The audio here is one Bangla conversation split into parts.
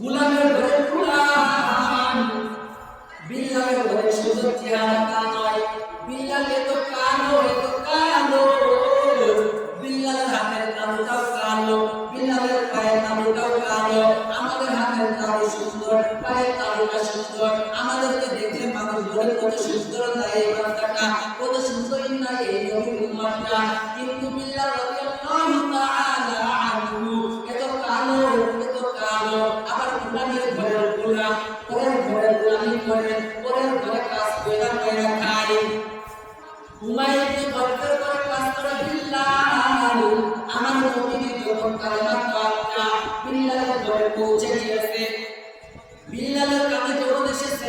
গুলামের ঘরে গুলাম। বিল্লালের ঘরে সুন্দর চেহারা তা নয়, বিল্লাল এত কালো এত কালো। বিল্লালের হাতের তালুটাও কালো, বিল্লালের পায়ের তালুটাও কালো। আমাদের হাতের তালু সুন্দর, পায়ের তালুটা সুন্দর। আমাদেরকে দেখলে মানুষ বলে কত সুন্দর। পৌঁছে গিয়েছে। বিল্লালের কানে দেশে এসেছে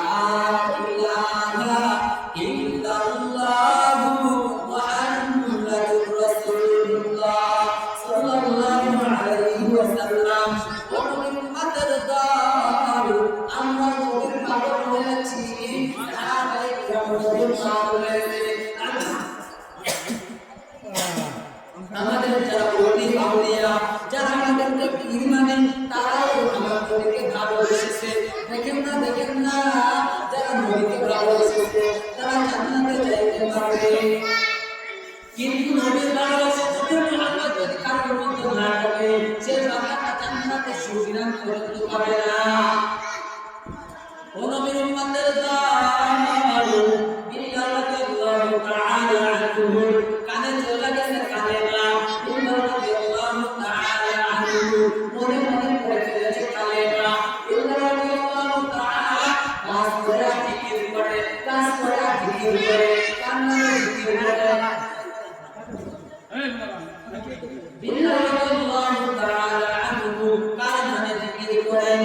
করে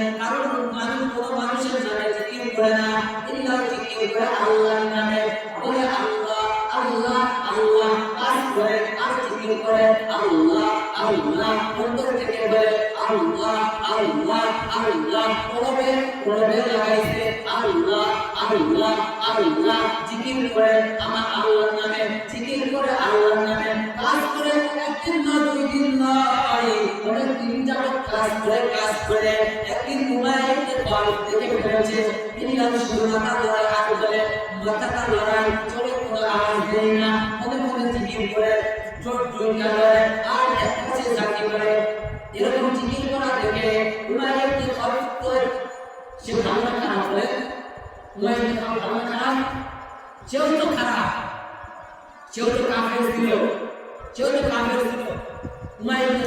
করে না বিল্লাহ জিকির করে আল্লাহর নামে। বলে আল্লাহ আল্লাহ আল্লাহ, কাজ করে আর জিকির করে আল্লাহ আল্লাহ, অন্তর থেকে বলে আল্লাহ আল্লাহ আল্লাহ। কলবে কলবে লাগাইছে, আল্লাহ আল্লাহ আল্লাহ। জিকির করে আমার আল্লাহর নামে জিকির করে আল্লাহর নামে কাজ করে একদিন না দুই দিন নয় অনেক দিন যাবত কাজ করে কাজ করে একদিন ঘুমায় একটু কল দেখে ফেলেছে তিনি আমি শুধু মাথা লড়াই হাত ধরে মাথাটা লড়াই চলে কোনো আওয়াজ দেয় না মনে মনে জিকির করে চোট দুইটা করে আর এক পাশে চাকরি করে এরকম জিকির করা দেখে ঘুমায় একটু সে ভালো খারাপ করে একটু ভালো খারাপ সেও তো খারাপ। সেও তো কাফের ছিল। সেও তো কাফের ছিল। উমাইর ইবনে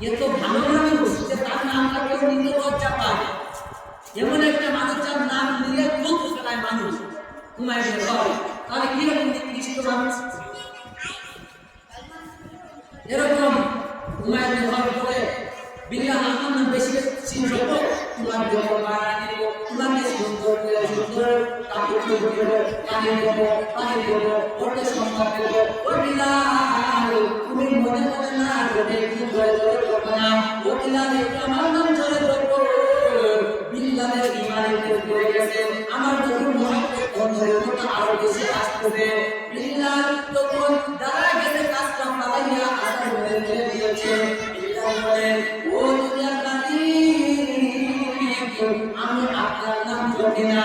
এ তো ভালো তার নামটা কেউ নিতে লজ্জা পায় এমন একটা মানুষ নাম খেলায় মানুষ বের হয়। তাহলে কীরকম নিকৃষ্ট মানুষ? এরকম উমায় বের হওয়ার পরে আমার নাম বেশি বেশি তোমার দেবো মারা সুন্দর চোপড় দেবো পানি দেবো পানি দেবো ওকে সম্মান দেবো ও তুমি আমি আপনার নাম ধরি না।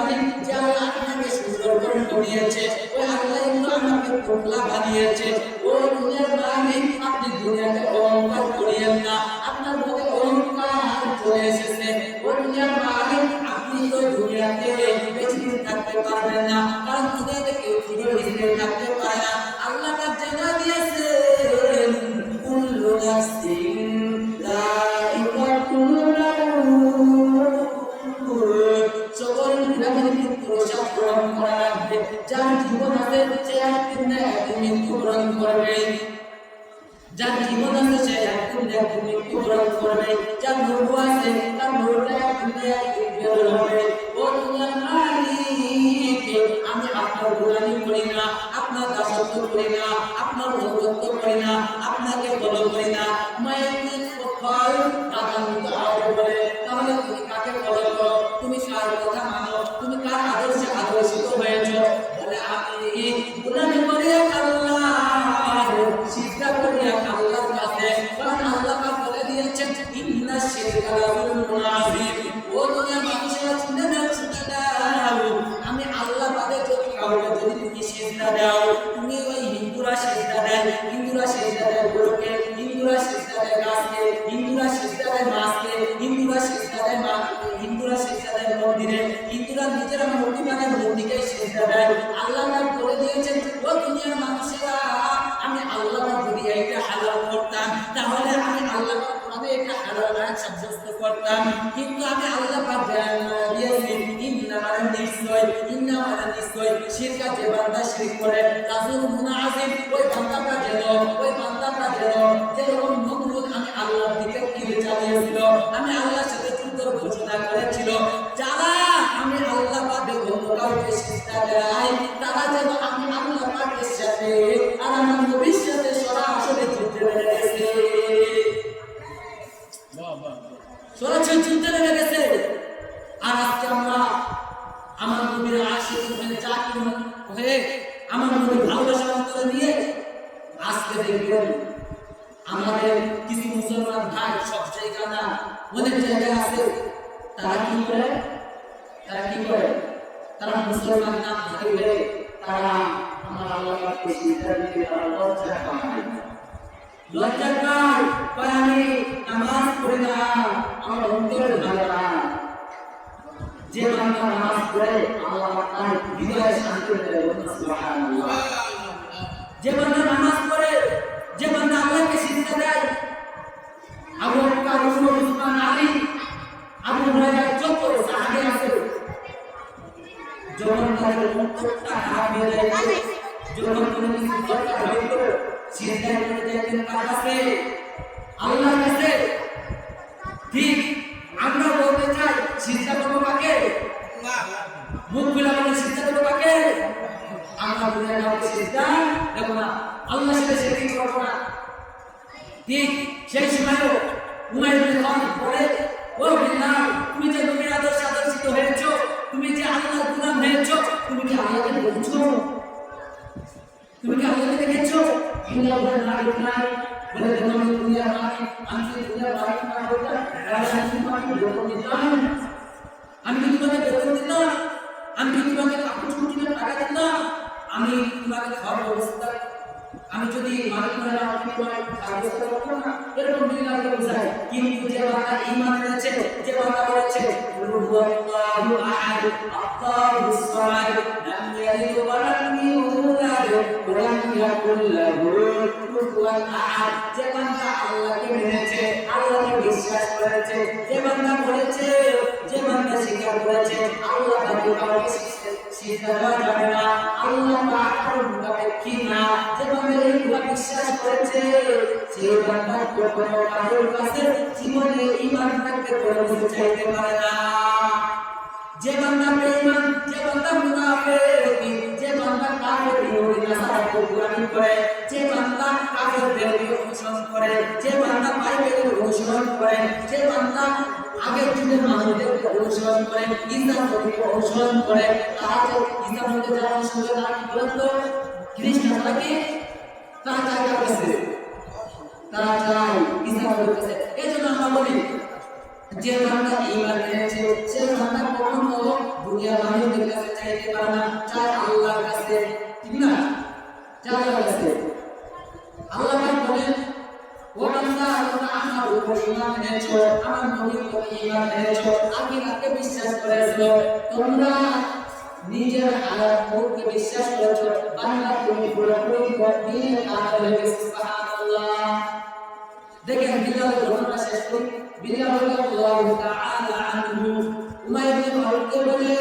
দুনিয়ার যে আল্লাহ আপনাকে সুন্দর করে বানিয়েছে ওই আল্লাহ তো আমাকে পোকলা বানিয়েছে। ও দুনিয়ার মালিক আপনি দুনিয়াতে অহংকার করিয়েন না। আপনার মধ্যে অহংকার চলে এসেছে। ও দুনিয়ার মালিক আপনি তো দুনিয়াতে বেশি দিন থাকতে পারবেন না। কারণ দুনিয়াতে কেউ চিরদিন থাকতে আপনার গোলামি করি না, আপনার দাসত্ব করি না, আপনার অনুগত্য করি না, আপনাকে ফলো করি না। তুমি কাকে ফলো তুমি কার তুমি কার আদর্শে আদর্শিত হয়েছো? মূর্তি বানায় মূর্তিকে সিজদা দেয়। আল্লাহ নাম করে দিয়েছেন, ও দুনিয়ার মানুষেরা, আমি আল্লাহ যদি এইটা হালাল করতাম। তাহলে আমি আল্লাহ আমি এটা হালাল আয়াত সাব্যস্ত করতাম। কিন্তু আমি আল্লাহ দিয়েছি। ইন্না মানে নিশ্চয়, ইন্না মানে নিশ্চয়। শিরকা যে বান্দা শিরক করে, রাসূল মুনাজিব ওই বান্দাটা যেন, ওই বান্দাটা যেন, যেরকম নমরুদ আমি আল্লাহর দিকে তীর চালিয়েছিল, আমি আল্লাহর সাথে যুদ্ধ ঘোষণা করেছিল সরাসরি যুদ্ধে লেগে গেছে। আর আজকে আমরা আমার নবীর আশিক হয়ে চাকরি হয়ে আমার নবীর ভালোবাসা অন্তরে নিয়ে আজকে দেখবেন আমাদের কিছু মুসলমান ভাই সব জায়গা না, অনেক জায়গায় আছে। তারা কি করে? তারা কি করে? তারা মুসলমান নাম ধরে তারা আমার আল্লাহকে সিজদা দিতে তারা লজ্জা পায়? পায় আমি নামাজ পড়ি না। আমার অন্তরে ভালো যে বান্দা নামাজ পড়ে, আল্লাহ যে বান্দা নামাজ পড়ে, যে বান্দা আল্লাহকে সিজদা দেয়, আবু বকর ওমর উসমান, আলী, আবু হুরায়রা, যত সাহাবী আছে, যখন তাদের অন্তরটা খারাপ হয়ে যখন কোনো কিছু দরকার হইতো সিজদা করে দেখেন কার কাছে আল্লাহর কাছে ঠিক আমরা বলতে চাই সিজদা করব কাকে মুখ খুলে আমাদের সিজদা করব কাকে আমরা বুঝে না সিজদা দেবো না আল্লাহ সাথে সেটিং করব না ঠিক সেই সময়ও উমাই খান বলে ও বিল্লাহ তুমি যে নবীর আদর্শ আদর্শিত হয়েছ তুমি যে আল্লাহ গুলাম হয়েছ তুমি কি আল্লাহকে বলছো তুমি কি আল্লাহকে দেখেছ আল্লাহ বলে না বলে দেখো আমি দুনিয়া আমি দুনিয়া বাড়ি না আমি কি তোমাকে আমি কি তোমাকে কাপড় টাকা দিতাম আমি তোমাকে আমি যদি না খাওয়ার ব্যবস্থা করতাম না। এরকম বিল্লাহকে বোঝায় কিন্তু যে বাংলা এই মানে যাচ্ছে যে বান্দা বলেছে হুয়াল্লাহু আহাদ আল্লাহুস সামাদ লাম ইয়ালিদ ওয়া লাম ইউলাদ ওয়া লাম ইয়াকুল লাহু কুফুয়ান আহাদ যে বান্দা আল্লাহকে মেনেছে, আল্লাহকে বিশ্বাস করেছে, যে বান্দা বলেছে যে বান্দা স্বীকার করেছে, আল্লাহ তাকে কাউকে দেওয়া যাবে না। আল্লাহ পাক কারও মুখাপেক্ষী না যে বান্দা এইগুলো বিশ্বাস করেছে সেই বান্দা কখনো কারোর কাছে জীবনে ঈমান থাকতে কোনো চাইতে পারে না। যে বান্দা বেঈমান, যে বান্দা মুনাফিক, যে বান্দা কাফের ইহুদি নাসারা কুরবানি করে, যে বান্দা কাফেরদেরকে অনুসরণ করে, যে বান্দা বাইবেলের অনুসরণ করে, যে বান্দা আগের যুগের মানুষদেরকে অনুসরণ করে ইসলামকে অনুসরণ করে, তারা যে ইসলামকে যারা অনুসরণ করে, তারা কি বলেন তো খ্রিস্টান নাকি তারা চায় তারা চায় ইসলামের কাছে। এই জন্য আমরা বলি যে বান্দা ঈমান এনেছে সে বান্দা কখনো মানুষদের কাছে না। চায় কাছে, ঠিক না? চায় আমার উপর ঈমান আমার নবীর উপর ঈমান বিশ্বাস করেছ? তোমরা নিজের মুখকে বিশ্বাস করেছ? বান্দা তুমি পুরোপুরি দিন কাজ হয়ে দেখেন শেষ করি। বিলাল রাদিয়াল্লাহু তাআলা আনহু উমাইর বিন খালিদকে বলে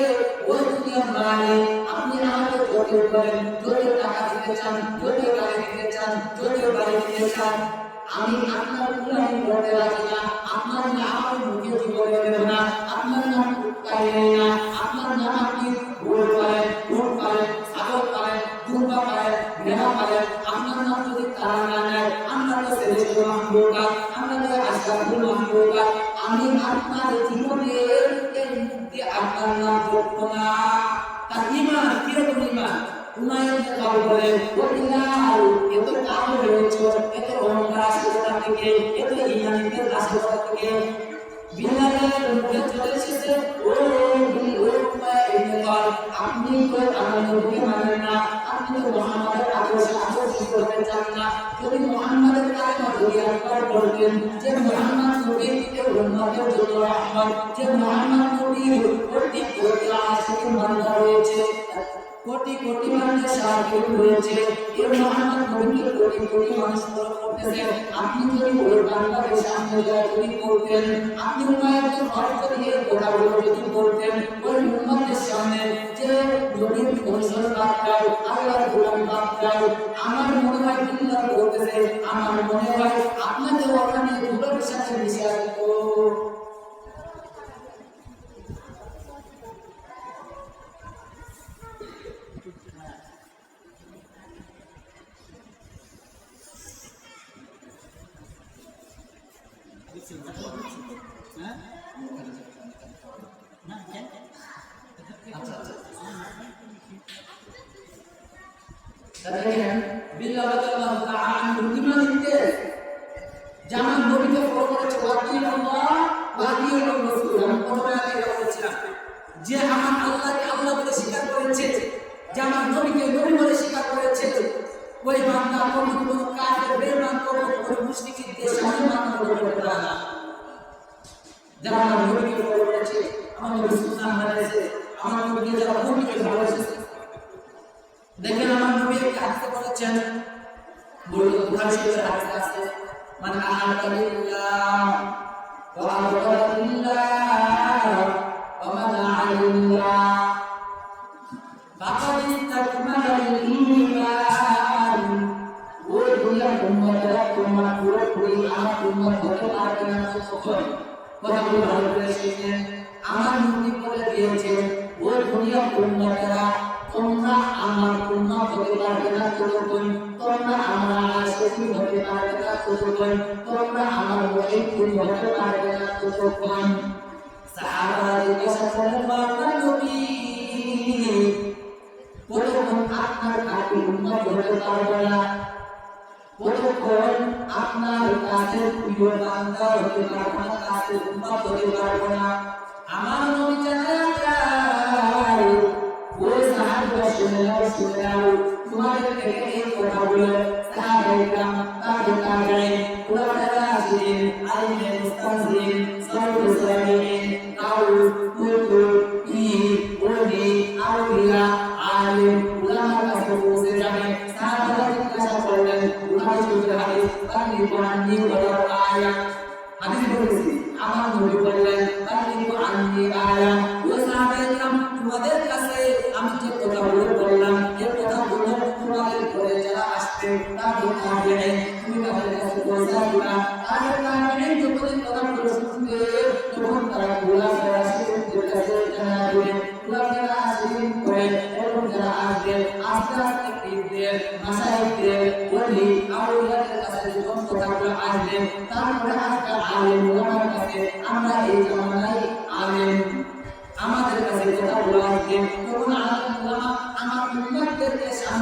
ও দুনিয়ার মালিক আপনি আমাকে যত করেন যত টাকা দিতে চান যত গাড়ি দিতে চান যত বাড়ি দিতে চান আমি আপনার গুলামি করতে রাজি না নাম যদি তারা না নেয় আমরা তো আমরা তো আশরাফুল মাহবুবা আমি আপনার জীবনের এই মুক্তি আপনার নাম করব না তার ইমান কীরকম ইমান উমায়ুন কাউ বলে ও বিলাল এত কালো হয়েছ এত অহংকার আসছে কোথা থেকে এত ইমানিতে আসছে কোথা থেকে আপনি তো আমার নবীকে মানেন না আপনি তো মুহাম্মাদের আদর্শে আদর্শ করতে চান না যদি মুহাম্মাদের কালেমা যদি যে মুহাম্মদ প্রতি কোটি আশিক বান্দা রয়েছে। কোটি কোটি মানুষের সাহায্য হয়েছে এর মহান নবীকে কোটি কোটি মানুষ করতেছে। আপনি যদি ওই বান্দাদের সামনে যায় যদি বলতেন, আপনি উমায়ুদের অর্থ দিয়ে গোড়াগুলো যদি বলতেন, ওই উম্মতের সামনে যে নবীর বাদ দাও আল্লাহর গোলাম দাও আমার মনে হয় আমার মনে হয় আপনাদের ওখানে কোনো কোনো কাফের বেঈমান কোনো কোনো সামনে মাথা করতে পারে না যারা আমার নবীকে ফলো করেছে আমার নবী সুন্নাহ মেনেছে আমার নবীকে যারা নবীকে ভালোবাসেছে দেখেন আমার নবী একটি হাদিসে বলেছেন বুখারী শরীফের হাদিসে আছে, মান আহাদা বিল্লাহ আমার উম্মত হতে পারবে না কখন কথাগুলো ভালো করে শুনে আমার নবী বলে দিয়েছেন ওই দুনিয়ার উম্মতরা তোমরা আমার উম্মত হতে পারবে না ততক্ষণ তোমরা আমার আশেকি হতে পারবে না ততক্ষণ তোমরা আমার মহিবুল হতে পারবে না ততক্ষণ সাহাবারা জিজ্ঞাসা করলেন বাবা নবী। কতক্ষণ আপনার কাছে উন্নত কতক্ষণ আপনার কাছে প্রিয় বান্দা হতে পারবে না, কাছে উন্নত হতে পারবে না। আমার নবী জানায় ওই সাহাবীরা শুনে নাও শুনে নাও তোমাদের থেকে এই কথাগুলো মুস্তানজিন সালফুস সালিহিন কাউল আননি ওয়ালাউ আয়া হাদিস বলেছি আমার নবী বললেন তাকলিফ আননি আয়া ও সাহাবাইকাম তোমাদের কাছে আমি যে কথাগুলো বললাম এই কথাগুলো তোমাদের ঘরে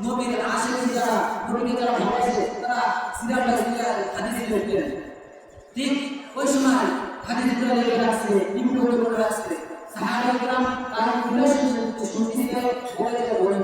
নবীর আশেপাশে যারা নবীকে যারা ভালোবাসে তারা সিরাত বা সিরাত হাদিস লিখতেন ঠিক ওই সময় হাদিসগুলো লিখে রাখছে লিপিবদ্ধ করে রাখছে সাহাবায়ে کرام তারা খুলে শুনতে বলে বলেন যে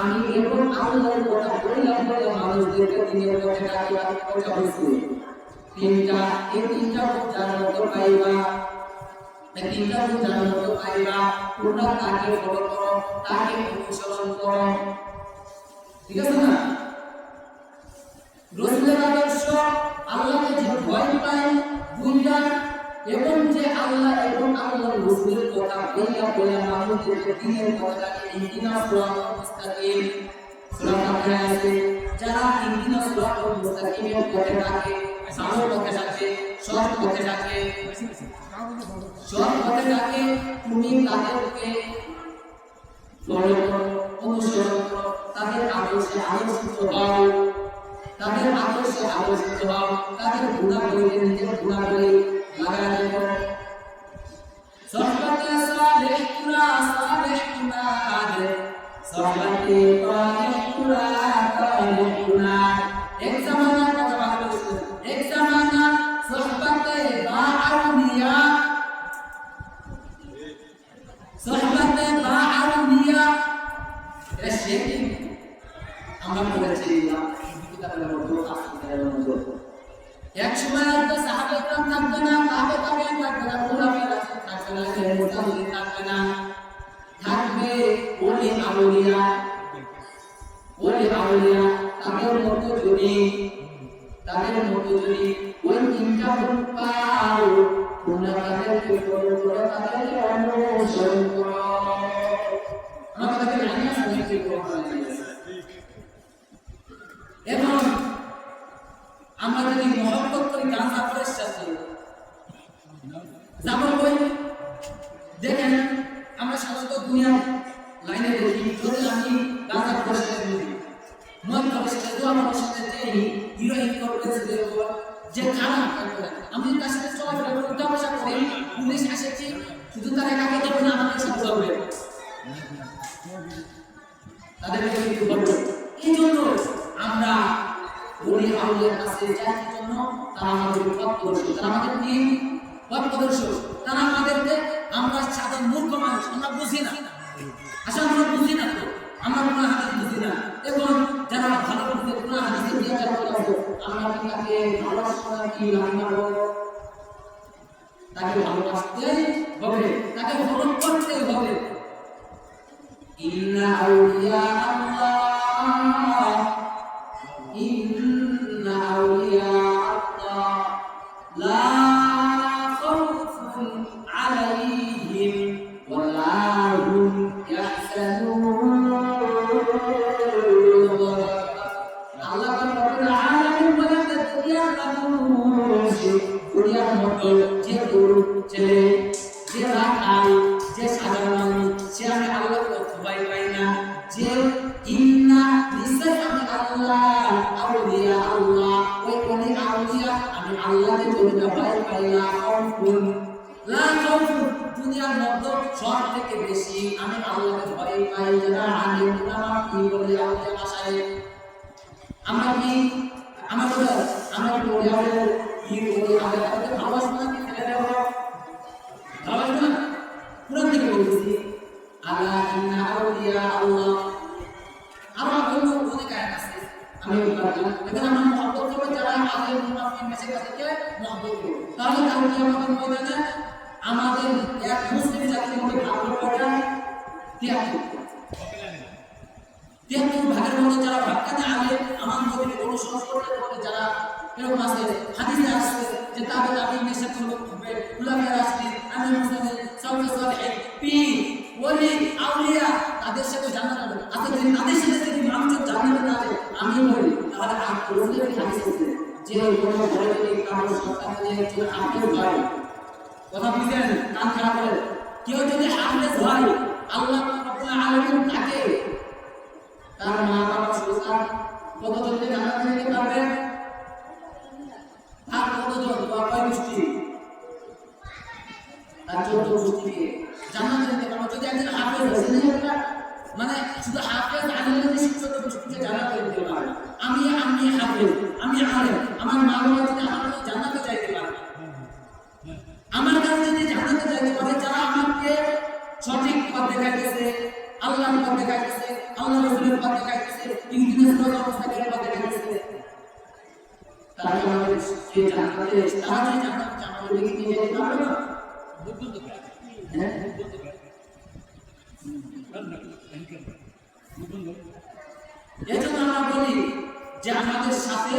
আমি এবং আল্লাহর কথা বললাম বলে মানুষদেরকে পথে ডাকি কথা বলছি তিনটা, এই তিনটা মধ্যে পাইবা এই তিনটা যার মধ্যে পাইবা তোমরা তাকে ফলো করো তাকে অনুসরণ করো। ঠিক আছে না? রসুলের আদর্শ, আল্লাহকে যে ভয় পায় বুঝা এবং যে আল্লাহ এবং আল্লাহ রসুলের কথা বইয়া বইয়া মানুষদেরকে দিনের কথাটাকে ইন্দিনা সুরাত মুস্তাকিম আছে যারা ইন্দিনা সুরাত মুস্তাকিমের পথে থাকে ভালো থাকে সৎ পথে থাকে তাদের আদর্শে আলোচিত হও, তাদের আদর্শে আলোচিত হও, তাদের গুণাবলীকে নিজের গুণাবলী আমরা বলেছি এক সময় দুনিয়া লাইনে দেখি যদি আমি গাঁজা ফ্রেশ দেখি মদ ফ্রেশ দোয়া ফ্রেশ দেখি হিরোইন করতেছে দেখো যে খারাপ আমি তার সাথে চলাফেরা করে বসা করি। পুলিশ এসেছি, শুধু তার একাকে দেবে না আমাকে সাথে করবে তাদেরকে কিন্তু বলব এই জন্য আমরা বলি আউলের কাছে যাই জন্য তারা আমাদের পথ প্রদর্শক। তারা আমাদের কি পথ প্রদর্শক। তারা আমাদেরকে আমরা সাধারণ মূর্খ মানুষ, আমরা বুঝি না। আসলে আমরা বুঝি না তো? আমরা কোনো হাদিস বুঝি না। এবং যারা ভালো বুঝতে কোনো হাদিসে দিয়ে বলব আমরা তাকে ভালোবাসা কি তাকে ভালোবাসতে হবে, তাকে গ্রহণ করতে হবে। থেকে আমি আল্লাহকে ভয় পাই যারা আলিম আমার কি বলে আল্লাহ ভাষায় আমরা কি আমাদের আমরা কি বলি আমাদের কি বলি, আমাদের আমাদের ভালোবাসা না কি ফেলে দেবো ভালোবাসা না? কোরআন থেকে বলতেছি, আল্লাহ, ইন্না আউলিয়া আল্লাহ। আমার অনেক আয়াত আছে। আমি এখানে আমরা মহব্বত করব যারা আগে মুনাফিক মেসেজ থেকে মহব্বত করব। তাহলে কালকে আমাদের ময়দানে আমাদের এক মুসলিম জাতির মধ্যে ভাগ করে তিয়াত্তর। ভাগের মধ্যে যারা ভাগ্যানে আলে আমার নবীকে অনুসরণ করতে যারা এরকম আছে, হাদিসে আসছে যে তাবে তাবে নেশা হবে উলামে রাসলি আমি মুসলিম সাউথ সালেহ পীর, ওলি, আউলিয়া, তাদের সাথে জান্নাত হবে আচ্ছা যদি তাদের সাথে যদি মানুষজন জান্নাতে না আমি বলি, তাহলে আছে। যে কোনো ঘরে কথা বুঝলেন কান খারাপ করে কেউ যদি হাফেজ হয়, আল্লাহ আলামিন তাকে তার মা বাবা সন্তান কতজনকে জান্নাতে যেতে পারবে আর কতজন বা কয় গোষ্ঠী তার চোদ্দ গোষ্ঠীকে জান্নাতে যেতে পারবে যদি একজন হাফেজ হয় মানে শুধু হাফেজ আলেম যদি চোদ্দ গোষ্ঠীকে জান্নাতে যেতে পারে আমি আমি হাফেজ, আমি আলেম, আমার মা বাবা যদি আমার কাছে জান্নাতে যাইতে পারে আমার কাছে যদি জান্নাতে যাইতে পারে যারা আমাকে সঠিক পথ দেখাইতেছে, আল্লাহর পথ দেখাইতেছে আল্লাহ রসুলের পথ দেখাইতেছে ইংরেজি অবস্থাকে পথ দেখাইতেছে না? হ্যাঁ? আমরা বলি যে আমাদের সাথে